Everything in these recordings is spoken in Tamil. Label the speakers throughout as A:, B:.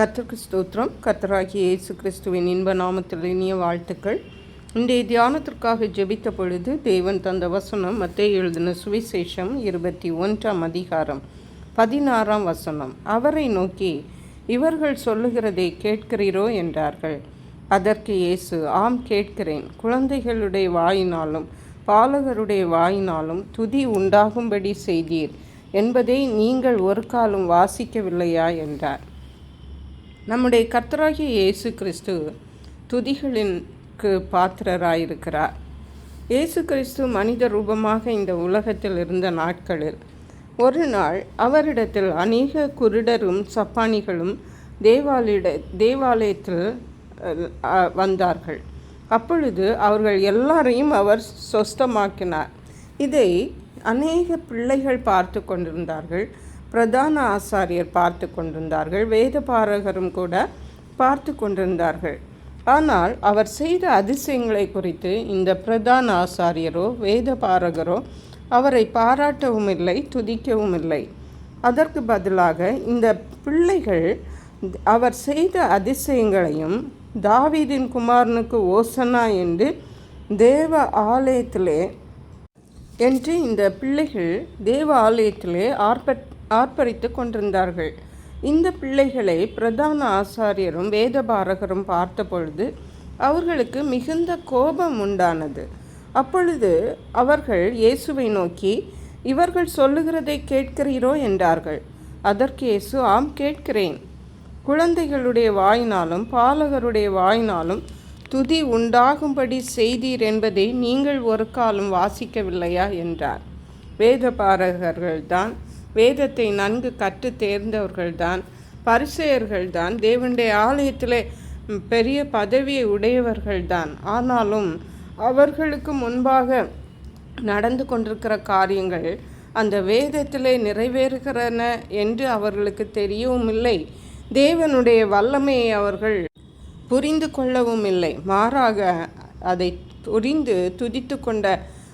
A: கர்த்தருக்கு ஸ்தோத்திரம். கர்த்தராகிய இயேசு கிறிஸ்துவின் இன்ப நாமத்தில் இனிய வாழ்த்துக்கள். இன்றைய தியானத்திற்காக ஜெபித்த பொழுது தேவன் தந்த வசனம் மத்திய எழுதின சுவிசேஷம் இருபத்தி ஒன்றாம் அதிகாரம் பதினாறாம் வசனம். அவரை நோக்கி இவர்கள் சொல்லுகிறதை கேட்கிறீரோ? என்றார்கள். அதற்கு இயேசு ஆம் கேட்கிறேன். குழந்தைகளுடைய வாயினாலும் பாலகருடைய வாயினாலும் துதி உண்டாகும்படி செய்தீர். என்பதை நீங்கள் ஒரு காலம் வாசிக்கவில்லையா? என்றார். நம்முடைய கர்த்தராகிய இயேசு கிறிஸ்து துதிகளின்க்கு பாத்திரராயிருக்கிறார். இயேசு கிறிஸ்து மனித ரூபமாக இந்த உலகத்தில் இருந்த நாட்களில் ஒரு நாள் அவரிடத்தில் அநேக குருடரும் சப்பானிகளும் தேவாலயிட தேவாலயத்தில் வந்தார்கள். அப்பொழுது அவர்கள் எல்லாரையும் அவர் சொஸ்தமாக்கினார். இதை அநேக பிள்ளைகள் பார்த்து கொண்டிருந்தார்கள். பிரதான ஆசாரியர் பார்த்து கொண்டிருந்தார்கள். வேத பாரகரும் கூட பார்த்து கொண்டிருந்தார்கள். ஆனால் அவர் செய்த அதிசயங்களை குறித்து இந்த பிரதான ஆசாரியரோ வேத பாரகரோ அவரை பாராட்டவும் இல்லை துதிக்கவும் இல்லை. அதற்கு பதிலாக இந்த பிள்ளைகள் அவர் செய்த அதிசயங்களையும் தாவீதின் குமாரனுக்கு ஓசனா என்று தேவ ஆலயத்திலே என்று இந்த பிள்ளைகள் தேவ ஆலயத்திலே ஆர்ப்பட் ஆர்ப்பரித்து கொண்டிருந்தார்கள். இந்த பிள்ளைகளை பிரதான ஆசாரியரும் வேதபாரகரும் பார்த்தபொழுது அவர்களுக்கு மிகுந்த கோபம் உண்டானது. அப்பொழுது அவர்கள் இயேசுவை நோக்கி இவர்கள் சொல்லுகிறதை கேட்கிறீரோ? என்றார்கள். அதற்கு இயேசு ஆம் கேட்கிறேன். குழந்தைகளுடைய வாயினாலும் பாலகருடைய வாயினாலும் துதி உண்டாகும்படி செய்தீர் என்பதை நீங்கள் ஒரு காலம் வாசிக்கவில்லையா? என்றார். வேத பாரகர்கள்தான் வேதத்தை நன்கு கற்று தேர்ந்தவர்கள்தான் பரிசெயர்கள்தான் தேவனுடைய ஆலயத்திலே பெரிய பதவியை உடையவர்கள்தான். ஆனாலும் அவர்களுக்கு முன்பாக நடந்து கொண்டிருக்கிற காரியங்கள் அந்த வேதத்திலே நிறைவேறுகிறன என்று அவர்களுக்கு தெரியவும் இல்லை தேவனுடைய வல்லமையை அவர்கள் புரிந்து கொள்ளவும் இல்லை. மாறாக அதை புரிந்து துதித்து கொண்ட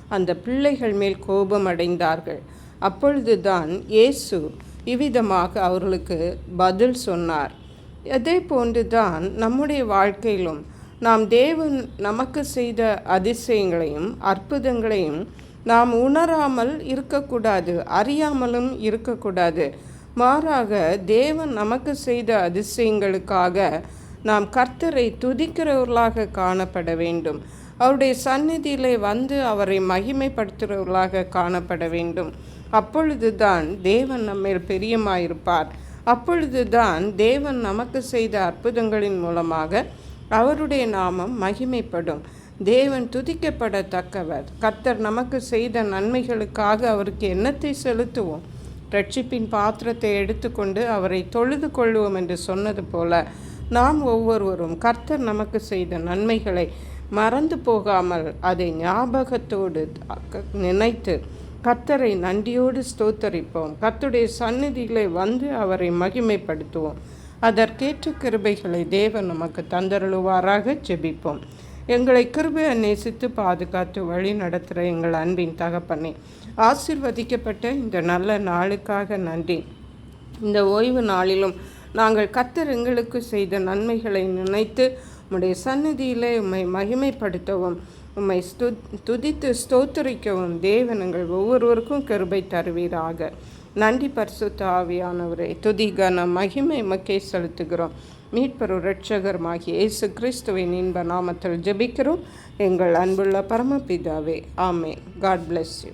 A: அந்த பிள்ளைகள் மேல் கோபம் அடைந்தார்கள். அப்பொழுதுதான் இயேசு இவ்விதமாக அவர்களுக்கு பதில் சொன்னார். அதே போன்றுதான் நம்முடைய வாழ்க்கையிலும் நாம் தேவன் நமக்கு செய்த அதிசயங்களையும் அற்புதங்களையும் நாம் உணராமல் இருக்கக்கூடாது அறியாமலும் இருக்கக்கூடாது. மாறாக தேவன் நமக்கு செய்த அதிசயங்களுக்காக நாம் கர்த்தரை துதிக்கிறவர்களாக காணப்பட வேண்டும். அவருடைய சந்நிதியிலே வந்து அவரை மகிமைப்படுத்துகிறவர்களாக காணப்பட வேண்டும். அப்பொழுது தான் தேவன் நம்மேல் பிரியமாயிருப்பார். அப்பொழுதுதான் தேவன் நமக்கு செய்த அற்புதங்களின் மூலமாக அவருடைய நாமம் மகிமைப்படும். தேவன் துதிக்கப்படத்தக்கவர். கர்த்தர் நமக்கு செய்த நன்மைகளுக்காக அவருக்கு எண்ணத்தை செலுத்துவோம். ரட்சிப்பின் பாத்திரத்தை எடுத்துக்கொண்டு அவரை தொழுது கொள்வோம் என்று சொன்னது போல நாம் ஒவ்வொருவரும் கர்த்தர் நமக்கு செய்த நன்மைகளை மறந்து போகாமல் அதை ஞாபகத்தோடு நினைத்து கத்தரை நன்றியோடு ஸ்தோத்தரிப்போம். கத்துடைய சந்நிதிகளை வந்து அவரை மகிமைப்படுத்துவோம். அதற்கேற்ற கிருபைகளை தேவன் நமக்கு தந்தருளுவாராக ஜெபிப்போம். எங்களை கிருபையை நேசித்து பாதுகாத்து வழி நடத்துகிற எங்கள் அன்பின் தகப்பனே ஆசிர்வதிக்கப்பட்ட இந்த நல்ல நாளுக்காக நன்றி. இந்த ஓய்வு நாளிலும் நாங்கள் கத்தர் எங்களுக்கு செய்த நன்மைகளை நினைத்து உம்முடைய சந்நிதியிலே உம்மை மகிமைப்படுத்தவும் உம்மை ஸ்து துதித்து ஸ்தோத்தரிக்கவும் தேவனங்கள் ஒவ்வொருவருக்கும் கிருபை தருவீராக. நன்றி பரிசுத்த ஆவியானவரை துதி கன மகிமை மக்கே செலுத்துகிறோம். மீட்பரு இரட்சகருமாகிய இயேசு கிறிஸ்துவின் இன்ப நாமத்தில் ஜெபிக்கிறோம். எங்கள் அன்புள்ள பரமபிதாவே ஆமே காட் bless யூ